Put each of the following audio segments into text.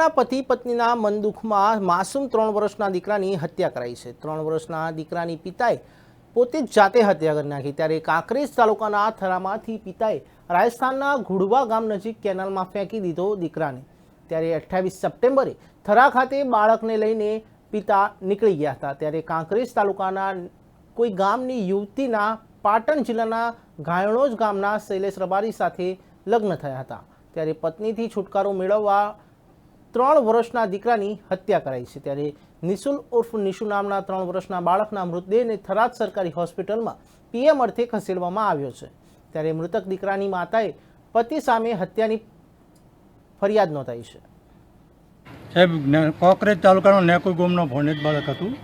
થરાના પતિ પત્નીના મન દુઃખમાં માસૂમ ત્રણ વર્ષના દીકરાની હત્યા કરાઈ છે. ત્રણ વર્ષના દીકરાની પિતાએ પોતે જ જાતે હત્યા કરી નાખી. ત્યારે કાંકરેજ તાલુકાના થરામાંથી પિતાએ રાજસ્થાનના ઘુડવા ગામ નજીક કેનાલમાં ફેંકી દીધો દીકરાને. ત્યારે અઠ્ઠાવીસ સપ્ટેમ્બરે થરા ખાતે બાળકને લઈને પિતા નીકળી ગયા હતા. ત્યારે કાંકરેજ તાલુકાના કોઈ ગામની યુવતીના પાટણ જિલ્લાના ઘાયણોજ ગામના શૈલેષ રબારી સાથે લગ્ન થયા હતા. ત્યારે પત્નીથી છુટકારો મેળવવા ત્રણ વર્ષના દીકરાની હત્યા કરાઈ છે. ત્યારે નિશુલ ઉર્ફ નિશુ નામના ત્રણ વર્ષના બાળકના મૃતદેહને થરાદ સરકારી હોસ્પિટલમાં પીએમ અર્થે ખસેડવામાં આવ્યો છે. ત્યારે મૃતક દીકરાની માતાએ પતિ સામે હત્યાની ફરિયાદ નોંધાઈ છે. સાહેબ કોકરેજ તાલુકાનો નેકુ ગોમનો ભોનેજ બાળક હતું.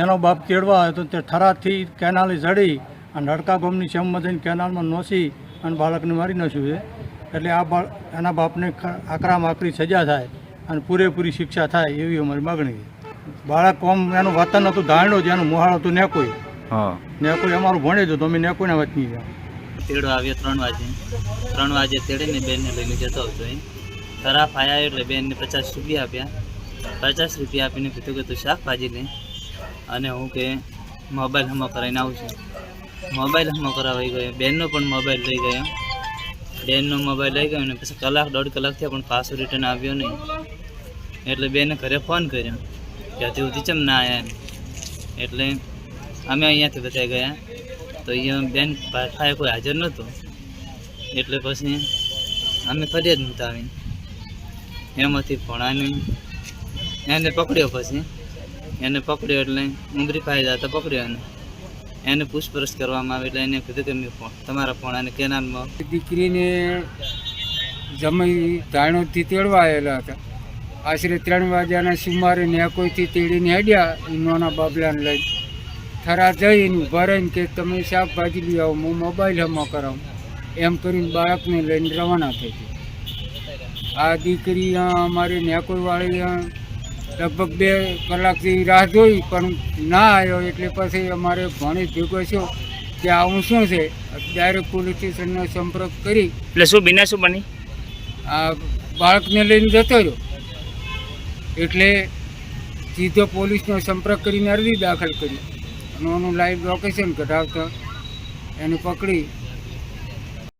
એનો બાપ કેળવા હતો તે થરાદથી કેનાલે ચડી અને હડકા ગોમની શેમમાં કેનાલમાં નોસી અને બાળકને મારી નાખ્યું છે. એટલે આ બાળ, એના બાપને આકરામાં આકરી સજા થાય. અને પૂરેપૂરી શિક્ષા થાય એવી અમારી માગણી છે. બાળક કોમ એનું વતન હતું ધારણું જ એનું મોહાળ હતું નેકોઈ હા. નેકોઈ અમારું ભણે જ અમે નેકોઈના વાત નહીં તેડો આવ્યો ત્રણ વાગે. ત્રણ વાગે તેડીને બેનને લઈને જતો હતો એ. તરાફ આવ્યા એટલે બેનને પચાસ રૂપિયા આપ્યા. પચાસ રૂપિયા આપીને કીધું કે તું શાકભાજી લે. અને હું કે મોબાઈલ હમો કરાવીને આવું છું. મોબાઈલ હમો કરાવી ગયો. બેનનો પણ મોબાઈલ લઈ ગયો. બેનનો મોબાઈલ લઈ ગયો ને પછી કલાક, દોઢ કલાક થયા પણ પાછો રિટર્ન આવ્યો નહીં. એટલે બેને ઘરે ફોન કર્યો કે હજી સુધી ચમ ના આવ્યા. એટલે અમે અહીંયાથી બધા ગયા. તો અહીંયા બેન પાછા કોઈ હાજર નહોતો. એટલે પછી અમે ફરિયાદ નોંધાવી એમાંથી ભણાની એને પકડ્યો પછી. એને પકડ્યો એટલે ઉમરી ફાયદા તો પકડ્યો એને. એને પૂછપરછ કરવામાં આવી એટલે એને કીધું કે મેં તમારા ફોણાને કેનાલમાં. દીકરીને જમી ધાણોથી તેડવા આવેલા હતા. આશરે ત્રણ વાગ્યાના સુમારે નેકોઈથી તેડીને હેડ્યા નાના બાબલાને લઈ થરા જઈને ઊભા રહીને કે તમે શાકભાજી લઈ આવો હું મોબાઈલ હમો કરાવું. એમ કરીને બાળકને લઈને રવાના થઈ ગઈ આ દીકરી અમારે અમારી નેકોઈવાળી અ, લગભગ બે કલાકથી રાહ જોઈ પણ ના આવ્યો. એટલે પછી અમારે ભણી ભેગો છો કે આવું શું છે? ડાયરેક્ટ પોલીસ સ્ટેશનનો સંપર્ક કરી એટલે શું બિના શું બની? આ બાળકને લઈને જતો રહ્યો. એટલે સીધો પોલીસનો સંપર્ક કરીને અરજી દાખલ કરી. અને એનું લાઈવ લોકેશન કઢાવતા એને પકડી